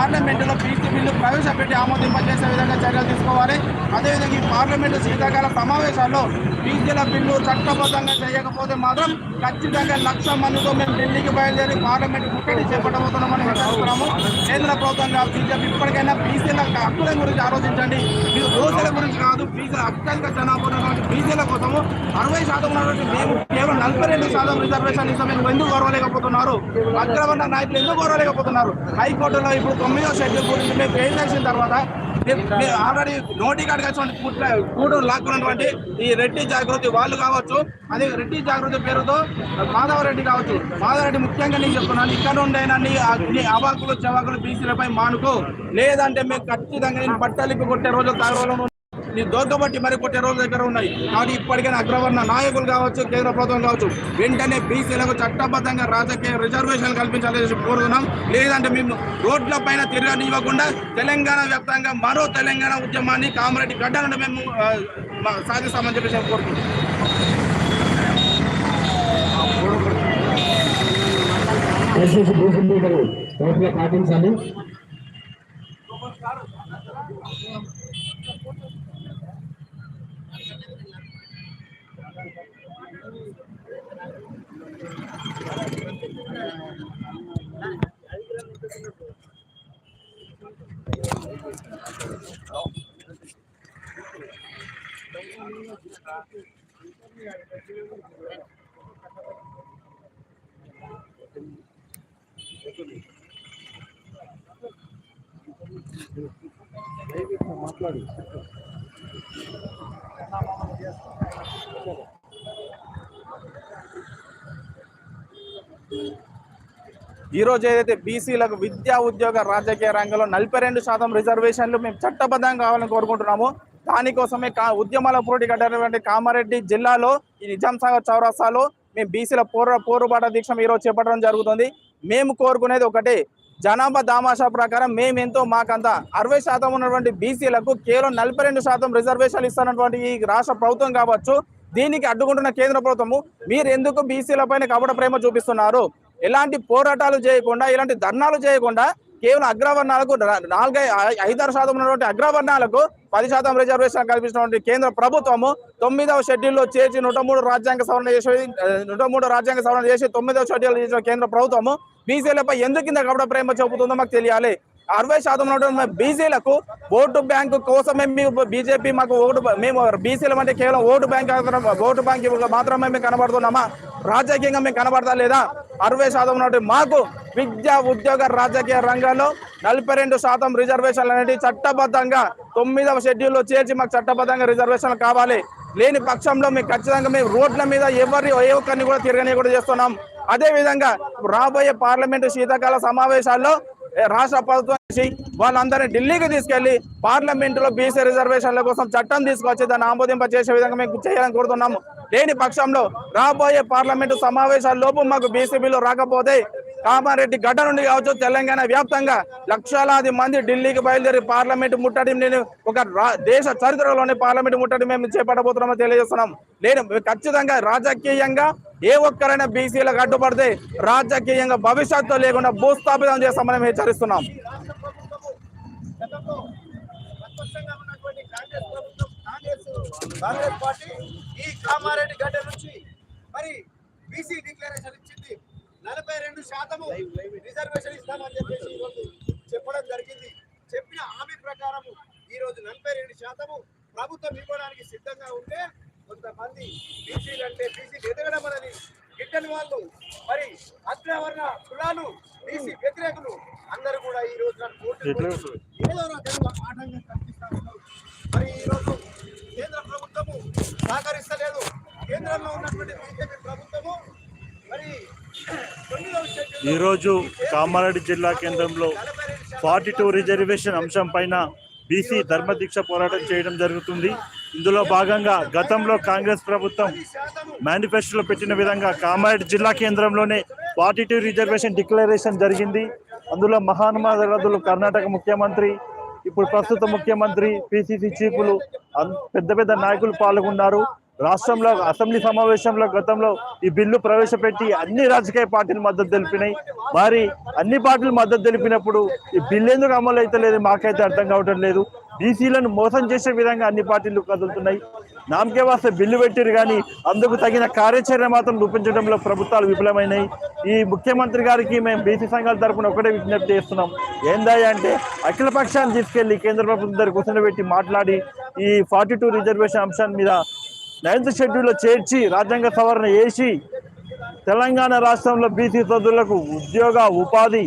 పార్లమెంటులో PC bill ప్రవేశపెట్టి ఆమోదింపజేసే విధంగా చర్యలు తీసుకోవాలి. అదేవిధంగా ఈ పార్లమెంటు శీతాకాల సమావేశాల్లో పీసీల బిల్లు చట్టబద్ధంగా చేయకపోతే మాత్రం ఖచ్చితంగా లక్ష మందితో మేము ఢిల్లీకి బయలుదేరి పార్లమెంట్ ముట్టడి చేపట్టబోతున్నామని హెచ్చరిస్తున్నాము కేంద్ర ప్రభుత్వంగా బీజేపీ. ఇప్పటికైనా బీసీల హక్కుల గురించి ఆలోచించండి. మీరు దోషుల గురించి కాదు బీసీల అత్యంత జనాభా ఉన్నటువంటి బీసీల కోసము అరవై శాతం ఉన్నటువంటి మేము కేవలం నలభై రెండు శాతం రిజర్వేషన్ ఇస్తాం మీరు ఎందుకు గౌరవలేకపోతున్నారు అగ్రవర్ణ నాయకులు ఎందుకు గౌరవలేకపోతున్నారు హైకోర్టులో ఇప్పుడు తొమ్మిదో షెడ్యూల్ గురించి మేము ఫెయిల్ చేసిన తర్వాత ఆల్రెడీ నోటి కాడికి వచ్చినటువంటి కూడు లాక్కున్నటువంటి ఈ రెడ్డి జాగృతి వాళ్ళు కావచ్చు అదే రెడ్డి జాగృతి పేరుతో మాధవరెడ్డి కావచ్చు. మాధవరెడ్డి ముఖ్యంగా నేను చెప్తున్నాను ఇక్కడ ఉండైనా నీ అవాకులు చవాకులు బీసీలపై మానుకో. లేదంటే మేము ఖచ్చితంగా నేను బట్టలికి కొట్టే రోజు తాగు నీ దొరకబట్టి మరి కొట్టే రోజుల దగ్గర ఉన్నాయి. కాబట్టి ఇప్పటికైనా అగ్రవర్ణ నాయకులు కావచ్చు కేంద్ర ప్రభుత్వం కావచ్చు వెంటనే బీసీలకు చట్టబద్ధంగా రాజకీయ రిజర్వేషన్ కల్పించాలని కోరుతున్నాం. లేదంటే మేము రోడ్ల పైన తిరగనివ్వకుండా తెలంగాణ వ్యాప్తంగా మరో తెలంగాణ ఉద్యమాన్ని కామరెడ్డి గడ్డ నుండి మేము ఆ, సాధిస్తామని చెప్పేసి కోరుకుంటున్నాం. దయచేసి కరెక్ట్గా పాటించాలి ఈ ఈరోజు ఏదైతే బీసీలకు విద్యా ఉద్యోగ రాజకీయ రంగంలో నలభై రెండు శాతం రిజర్వేషన్లు మేము చట్టబద్ధం కావాలని కోరుకుంటున్నాము. దానికోసమే కా ఉద్యమాల పోటీ కట్టినటువంటి కామారెడ్డి జిల్లాలో ఈ నిజాం సాగర్ చౌరస్తాలో మేము బీసీల పోర పోరుబాట దీక్ష ఈరోజు చేపట్టడం జరుగుతుంది. మేము కోరుకునేది ఒకటే జనాభా దామాషా ప్రకారం మేమెంతో మాకంత అరవై శాతం ఉన్నటువంటి బీసీలకు కేవలం నలభై రెండు శాతం రిజర్వేషన్లు ఇస్తున్నటువంటి ఈ రాష్ట్ర ప్రభుత్వం కావచ్చు దీనికి అడ్డుకుంటున్న కేంద్ర ప్రభుత్వము మీరు ఎందుకు బీసీల పైన కపట ప్రేమ చూపిస్తున్నారు? ఎలాంటి పోరాటాలు చేయకుండా ఇలాంటి ధర్నాలు చేయకుండా కేవలం అగ్రవర్ణాలకు నాలుగై ఐదారు శాతం ఉన్నటువంటి అగ్రవర్ణాలకు పది శాతం రిజర్వేషన్ కల్పించినటువంటి కేంద్ర ప్రభుత్వము తొమ్మిదవ షెడ్యూల్లో చేర్చి నూట మూడు రాజ్యాంగ సవరణ చేసి నూట మూడు రాజ్యాంగ సవరణ చేసి తొమ్మిదవ షెడ్యూల్ చేసిన కేంద్ర ప్రభుత్వము బీసీలపై ఎందుకు కింద కపట ప్రేమ చూపుతుందో మాకు తెలియాలి. అరవై శాతం ఉన్నటువంటి బీసీలకు ఓటు బ్యాంకు కోసమే మేము బీజేపీ మాకు ఓటు మేము బీసీల అంటే కేవలం ఓటు బ్యాంక్ ఓటు బ్యాంక్ మాత్రమే మేము కనబడుతున్నామా? రాజకీయంగా మేము కనబడతా లేదా? అరవై శాతం ఉన్నటువంటి మాకు విద్యా ఉద్యోగ రాజకీయ రంగంలో నలభై రెండు శాతం రిజర్వేషన్లు అనేవి చట్టబద్ధంగా తొమ్మిదవ షెడ్యూల్లో చేర్చి మాకు చట్టబద్ధంగా రిజర్వేషన్లు కావాలి. లేని పక్షంలో మేము ఖచ్చితంగా మేము రోడ్ల మీద ఎవరి ఏ ఒక్కరిని కూడా తిరగని కూడా చేస్తున్నాం. అదేవిధంగా రాబోయే పార్లమెంటు శీతాకాల సమావేశాల్లో రాష్ట్ర ప్రభుత్వం వాళ్ళందరినీ ఢిల్లీకి తీసుకెళ్ళి పార్లమెంటులో బీసీ రిజర్వేషన్ల కోసం చట్టం తీసుకొచ్చి దాన్ని ఆమోదింప చేసే విధంగా మేము చేయాలని కోరుతున్నాము లేని పక్షంలో రాబోయే పార్లమెంటు సమావేశాల లోపు మాకు బీసీబీలో రాకపోతే కామారెడ్డి గడ్డ నుండి కావచ్చు తెలంగాణ వ్యాప్తంగా లక్షలాది మంది ఢిల్లీకి బయలుదేరి పార్లమెంట్ ముట్టడి నేను ఒక రా- దేశ చరిత్రలోని పార్లమెంట్ ముట్టడి మేము చేపట్టబోతున్నామని తెలియజేస్తున్నాం. నేను ఖచ్చితంగా రాజకీయంగా ఏ ఒక్కరైనా బీసీలకు అడ్డుపడితే రాజకీయంగా భవిష్యత్తు లేకుండా భూస్థాపితం చేస్తామని మేము హెచ్చరిస్తున్నాం గతంలో ప్రతిపక్షంగా ఉన్నటువంటి కాంగ్రెస్ ప్రభుత్వం కాంగ్రెస్ పార్టీ ఈ కామారెడ్డి గడ్డ నుంచి మరి బీసీ డిక్లరేషన్ ఇచ్చింది. నలభై రెండు శాతము రిజర్వేషన్ ఇస్తామని చెప్పేసి ఈరోజు చెప్పడం జరిగింది. చెప్పిన హామీ ప్రకారము ఈ రోజు నలభై రెండు శాతము ప్రభుత్వం ఇవ్వడానికి సిద్ధంగా ఉంటే కొంతమంది బీసీలు అంటే బీసీ ఎదగడం అనేది గిట్టని వాళ్ళు మరి అగ్రవర్ణ కులాలు బీసీ వ్యతిరేకులు అందరూ కూడా ఈ రోజు ఏదో రకంగా ఆటంకం కల్పిస్తా ఉన్నారు మరి ఈ రోజు సహకరిస్తలేదు. కేంద్రంలో ఉన్నటువంటి బీజేపీ ప్రభుత్వము మరి ఈరోజు కామారెడ్డి జిల్లా కేంద్రంలో ఫార్టీ టూ రిజర్వేషన్ అంశం పైన బీసీ ధర్మదీక్ష పోరాటం చేయడం జరుగుతుంది. ఇందులో భాగంగా గతంలో కాంగ్రెస్ ప్రభుత్వం మేనిఫెస్టోలో పెట్టిన విధంగా కామారెడ్డి జిల్లా కేంద్రంలోనే ఫార్టీ రిజర్వేషన్ డిక్లరేషన్ జరిగింది. అందులో మహానుమాదులు కర్ణాటక ముఖ్యమంత్రి ఇప్పుడు ప్రస్తుత ముఖ్యమంత్రి పిసిసి చీఫ్లు పెద్ద పెద్ద నాయకులు పాల్గొన్నారు. రాష్ట్రంలో అసెంబ్లీ సమావేశంలో గతంలో ఈ బిల్లు ప్రవేశపెట్టి అన్ని రాజకీయ పార్టీలు మద్దతు తెలిపినాయి. మరి అన్ని పార్టీలు మద్దతు తెలిపినప్పుడు ఈ బిల్లు ఎందుకు అమలు అయితే లేదు మాకైతే అర్థం కావటం లేదు. బీసీలను మోసం చేసే విధంగా అన్ని పార్టీలు కదులుతున్నాయి. నామకే వాస్తే బిల్లు పెట్టారు కానీ అందుకు తగిన కార్యాచరణ మాత్రం రూపించడంలో ప్రభుత్వాలు విఫలమైనాయి. ఈ ముఖ్యమంత్రి గారికి మేము బీసీ సంఘాల తరపున ఒకటే విజ్ఞప్తి చేస్తున్నాం. ఏందాయి అంటే అఖిల పక్షాన్ని తీసుకెళ్ళి కేంద్ర ప్రభుత్వం దగ్గర కూర్చొని మాట్లాడి ఈ ఫార్టీ టూ రిజర్వేషన్ అంశాన్ని మీద నైన్త్ షెడ్యూల్లో చేర్చి రాజ్యాంగ సవరణ చేసి తెలంగాణ రాష్ట్రంలో బీసీ సోదరులకు ఉద్యోగ ఉపాధి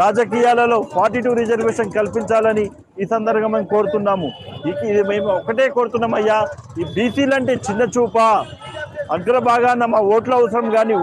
రాజకీయాలలో ఫార్టీ టూ రిజర్వేషన్ కల్పించాలని ఈ సందర్భంగా మేము కోరుతున్నాము. ఇది మేము ఒకటే కోరుతున్నాం అయ్యా. ఈ బీసీలు అంటే చిన్న చూప. అగ్రభాగాన మా ఓట్ల అవసరం కానీ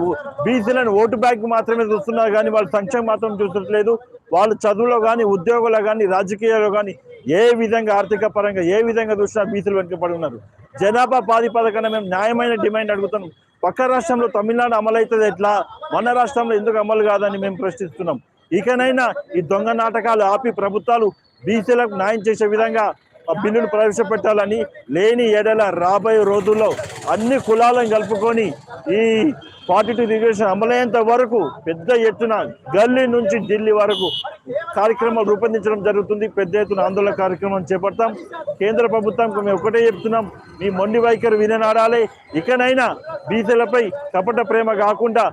బీసీలను ఓటు బ్యాంక్ మాత్రమే చూస్తున్నారు కానీ వాళ్ళ సంక్షేమం మాత్రం చూసట్లేదు వాళ్ళు చదువులో కానీ ఉద్యోగంలో కానీ రాజకీయాల్లో కానీ ఏ విధంగా ఆర్థిక పరంగా ఏ విధంగా చూసినా బీసీలు వెనుకబడి ఉన్నారు. జనాభా ప్రాతిపదికన మేము న్యాయమైన డిమాండ్ అడుగుతున్నాం. పక్క రాష్ట్రంలో తమిళనాడు అమలవుతుంది ఎట్లా? మన రాష్ట్రంలో ఎందుకు అమలు కాదని మేము ప్రశ్నిస్తున్నాం. ఇకనైనా ఈ దొంగ నాటకాలు ఆపి ప్రభుత్వాలు బీసీలకు న్యాయం చేసే విధంగా ఆ బిల్లును ప్రవేశపెట్టాలని లేని ఏడల రాబోయే రోజుల్లో అన్ని కులాలను కలుపుకొని ఈ ఫార్టీ టూ రిజర్వేషన్ అమలయ్యేంత వరకు పెద్ద ఎత్తున గల్లీ నుంచి ఢిల్లీ వరకు కార్యక్రమాలు రూపొందించడం జరుగుతుంది. పెద్ద ఎత్తున ఆందోళన కార్యక్రమం చేపడతాం. కేంద్ర ప్రభుత్వంకు మేము ఒకటే చెప్తున్నాం. మీ మొండి వైఖరి విననాడాలి. ఇకనైనా బీసీలపై కపట ప్రేమ కాకుండా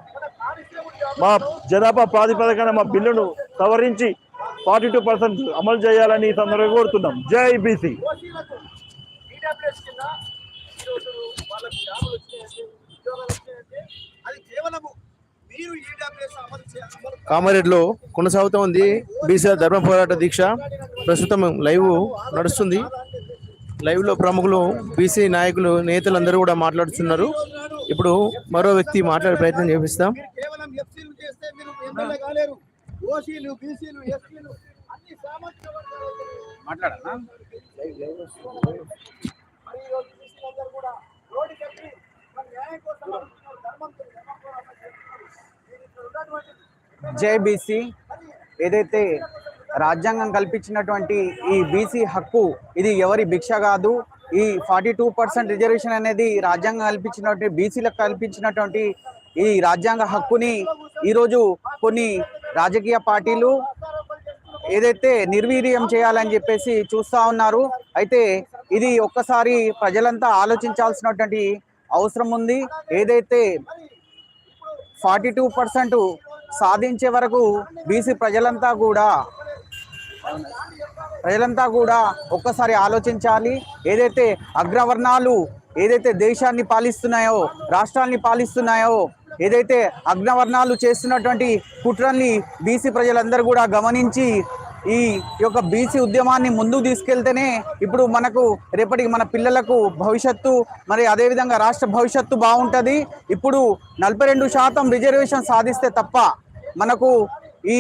మా జనాభా ప్రాతిపదికన మా బిల్లును సవరించి ఫార్టీ టూ పర్సెంట్ అమలు చేయాలని ఈ సందర్భంగా కోరుతున్నాం. జై బీసీ. కామారెడ్డిలో కొనసాగుతూ ఉంది. బీసీ ధర్మ పోరాట దీక్ష. ప్రస్తుతం లైవ్ నడుస్తుంది. లైవ్లో ప్రముఖులు బీసీ నాయకులు నేతలు అందరూ కూడా మాట్లాడుతున్నారు. ఇప్పుడు మరో వ్యక్తి మాట్లాడే ప్రయత్నం చేపిస్తాం. ఎమ్మెల్యే కాలేరు. ఓసీలు బీసీలు ఎస్సీలు అన్ని సామాజిక వర్గాలు. మాట్లాడాలా? మరి ఈరోజు బీసీలందరూ కూడా రోడ్డు కట్టి మన న్యాయం కోసం అడుగుతున్నారు, ధర్మం ధర్మం పోరాటం చేస్తున్నారు. మీరు ఇక్కడ ఉన్నటువంటి జేబీసీ ఏదైతే రాజ్యాంగం కల్పించినటువంటి ఈ బీసీ హక్కు ఇది ఎవరి భిక్ష కాదు. ఈ ఫార్టీ టూ పర్సెంట్ రిజర్వేషన్ అనేది రాజ్యాంగం కల్పించినటువంటి బీసీలకు కల్పించినటువంటి ఈ రాజ్యాంగ హక్కుని ఈరోజు కొన్ని రాజకీయ పార్టీలు ఏదైతే నిర్వీర్యం చేయాలని చెప్పేసి చూస్తా ఉన్నారు. అయితే ఇది ఒక్కసారి ప్రజలంతా ఆలోచించాల్సినటువంటి అవసరం ఉంది. ఏదైతే ఫార్టీ టూ పర్సెంట్ సాధించే వరకు బీసీ ప్రజలంతా కూడా ప్రజలంతా కూడా ఒక్కసారి ఆలోచించాలి. ఏదైతే అగ్రవర్ణాలు ఏదైతే దేశాన్ని పాలిస్తున్నాయో రాష్ట్రాన్ని పాలిస్తున్నాయో ఏదైతే అగ్నవర్ణాలు చేస్తున్నటువంటి కుట్రల్ని బీసీ ప్రజలందరూ కూడా గమనించి ఈ యొక్క బీసీ ఉద్యమాన్ని ముందుకు తీసుకెళ్తేనే ఇప్పుడు మనకు రేపటికి మన పిల్లలకు భవిష్యత్తు మరి అదేవిధంగా రాష్ట్ర భవిష్యత్తు బాగుంటుంది. ఇప్పుడు నలభై రెండు శాతం రిజర్వేషన్ సాధిస్తే తప్ప మనకు ఈ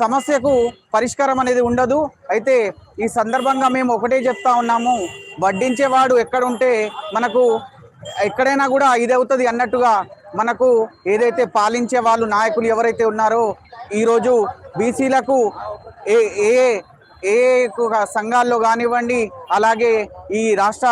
సమస్యకు పరిష్కారం అనేది ఉండదు. అయితే ఈ సందర్భంగా మేము ఒకటే చెప్తా ఉన్నాము. వడ్డించేవాడు ఎక్కడుంటే మనకు ఎక్కడైనా కూడా ఇది అవుతుంది అన్నట్టుగా మనకు ఏదైతే పాలించే వాళ్ళు నాయకులు ఎవరైతే ఉన్నారో ఈరోజు బీసీలకు ఏ ఏ ఏ ఎక్కువగా సంఘాల్లో కానివ్వండి అలాగే ఈ రాష్ట్ర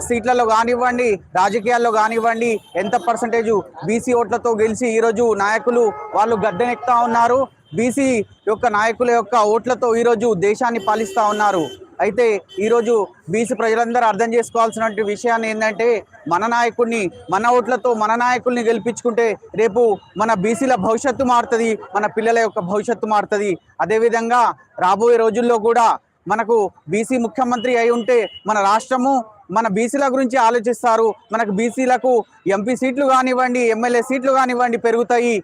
సీట్లలో కానివ్వండి రాజకీయాల్లో కానివ్వండి ఎంత పర్సంటేజ్ బీసీ ఓట్లతో గెలిచి ఈరోజు నాయకులు వాళ్ళు గద్దెనెక్తా ఉన్నారు బీసీ యొక్క నాయకుల యొక్క ఓట్లతో ఈరోజు దేశాన్ని పాలిస్తూ ఉన్నారు. అయితే ఈరోజు బీసీ ప్రజలందరూ అర్థం చేసుకోవాల్సిన విషయాన్ని ఏంటంటే మన నాయకుడిని మన ఓట్లతో మన నాయకుల్ని గెలిపించుకుంటే రేపు మన బీసీల భవిష్యత్తు మారుతుంది మన పిల్లల యొక్క భవిష్యత్తు మారుతుంది. అదేవిధంగా రాబోయే రోజుల్లో కూడా మనకు బీసీ ముఖ్యమంత్రి అయి ఉంటే మన రాష్ట్రము మన బీసీల గురించి ఆలోచిస్తారు. మనకు బీసీలకు ఎంపీ సీట్లు కానివ్వండి ఎమ్మెల్యే సీట్లు కానివ్వండి పెరుగుతాయి.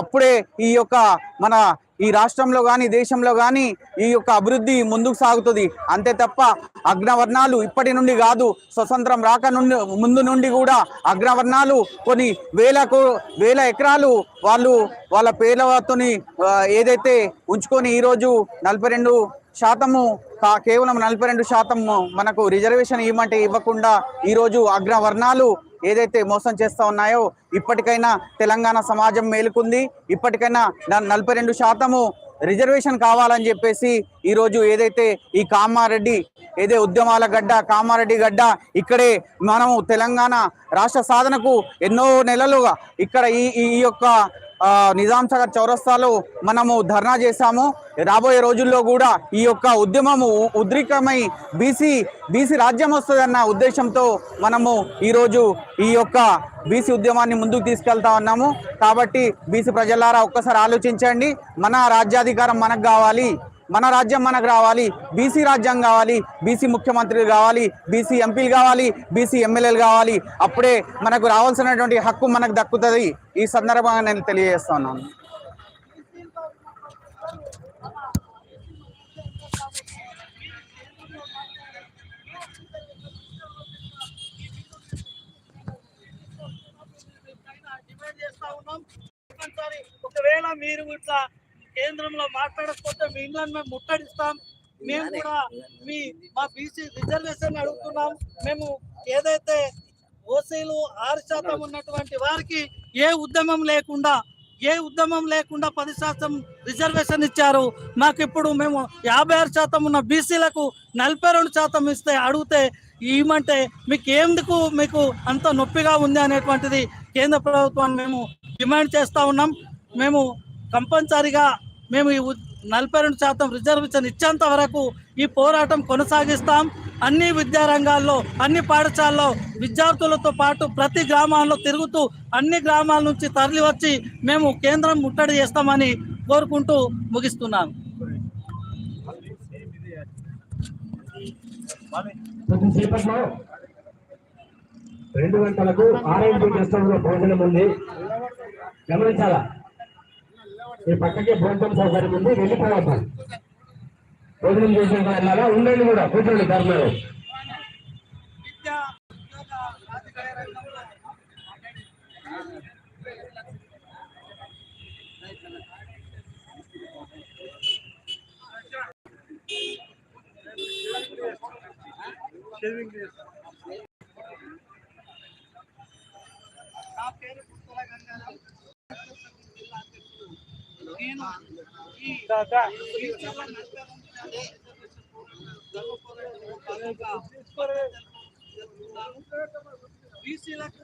అప్పుడే ఈ యొక్క మన ఈ రాష్ట్రంలో కానీ దేశంలో కానీ ఈ యొక్క అభివృద్ధి ముందుకు సాగుతుంది. అంతే తప్ప అగ్రవర్ణాలు ఇప్పటి నుండి కాదు స్వతంత్రం రాక నుండి ముందు నుండి కూడా అగ్రవర్ణాలు కొన్ని వేలకు వేల ఎకరాలు వాళ్ళు వాళ్ళ పేర్లతోని ఏదైతే ఉంచుకొని ఈరోజు నలభై రెండు శాతము కేవలం నలభై రెండు శాతం మనకు రిజర్వేషన్ ఇవ్వమంటే ఇవ్వకుండా ఈరోజు అగ్రవర్ణాలు ఏదైతే మోసం చేస్తూ ఉన్నాయో ఇప్పటికైనా తెలంగాణ సమాజం మేలుకుంది. ఇప్పటికైనా నలభై రెండు శాతము రిజర్వేషన్ కావాలని చెప్పేసి ఈరోజు ఏదైతే ఈ కామారెడ్డి ఏదే ఉద్యమాల గడ్డ కామారెడ్డి గడ్డ ఇక్కడే మనము తెలంగాణ రాష్ట్ర సాధనకు ఎన్నో నెలలుగా ఇక్కడ ఈ ఈ యొక్క నిజాం సాగర్ చౌరస్తాలో మనము ధర్నా చేశాము. రాబోయే రోజుల్లో కూడా ఈ యొక్క ఉద్యమము ఉద్రికమై ఉద్రిక్తమై బీసీ బీసీ రాజ్యం వస్తుందన్న ఉద్దేశంతో మనము ఈరోజు ఈ యొక్క బీసీ ఉద్యమాన్ని ముందుకు తీసుకెళ్తా ఉన్నాము. కాబట్టి బీసీ ప్రజలారా ఒక్కసారి ఆలోచించండి. మన రాజ్యాధికారం మనకు కావాలి. మన రాజ్యం మనకు రావాలి. బీసీ రాజ్యం కావాలి. బీసీ ముఖ్యమంత్రులు కావాలి. బీసీ ఎంపీలు కావాలి. బీసీ ఎమ్మెల్యేలు కావాలి. అప్పుడే మనకు రావాల్సినటువంటి హక్కు మనకు దక్కుతుంది. ఈ సందర్భంగా నేను తెలియజేస్తున్నాను. ఒకవేళ మీరు ఇట్లా కేంద్రంలో మాట్లాడకపోతే మీ ఇండ్లను మేము ముట్టడిస్తాం. మేము కూడా మీ మా బీసీ రిజర్వేషన్ అడుగుతున్నాం. మేము ఏదైతే ఓసీలు ఆరు శాతం ఉన్నటువంటి వారికి ఏ ఉద్యమం లేకుండా ఏ ఉద్యమం లేకుండా పది శాతం రిజర్వేషన్ ఇచ్చారు. మాకు ఇప్పుడు మేము యాభై ఆరు శాతం ఉన్న బీసీలకు నలభై రెండు శాతం ఇస్తే అడిగితే ఇవ్వమంటే మీకు ఎందుకు మీకు అంత నొప్పిగా ఉంది అనేటువంటిది కేంద్ర ప్రభుత్వాన్ని మేము డిమాండ్ చేస్తా ఉన్నాం. మేము కంపల్సరిగా మేము ఈ నలభై రెండు శాతం రిజర్వేషన్ ఇచ్చేంత వరకు ఈ పోరాటం కొనసాగిస్తాం. అన్ని విద్యారంగాల్లో అన్ని పాఠశాలలో విద్యార్థులతో పాటు ప్రతి గ్రామాల్లో తిరుగుతూ అన్ని గ్రామాల నుంచి తరలి వచ్చి మేము కేంద్రం ముట్టడి చేస్తామని కోరుకుంటూ ముగిస్తున్నాను. రెండు గంటలకు ఆర్ఐపి గెస్ట్లో భోజనం ఉంది. గమనించాలా? ఈ పక్కకే భోజనం సౌకర్యం ఉంది వెళ్ళిపోవద్దు. భోజనం చేసిన వెళ్ళాలా? ఉండండి కూడా కూర్చోండి ధర్మలో విద్య ఉద్యోగ రాజకీయ రంగంలో నా పేరు పుత్తల గంగారాం నేను ఈ బీసీల నలభై బీసీలకు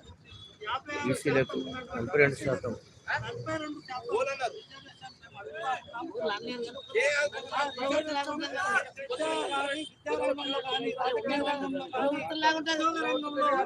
యాభై ఆరు బీసీలకు నలభై రెండు శాతం నలభై రెండు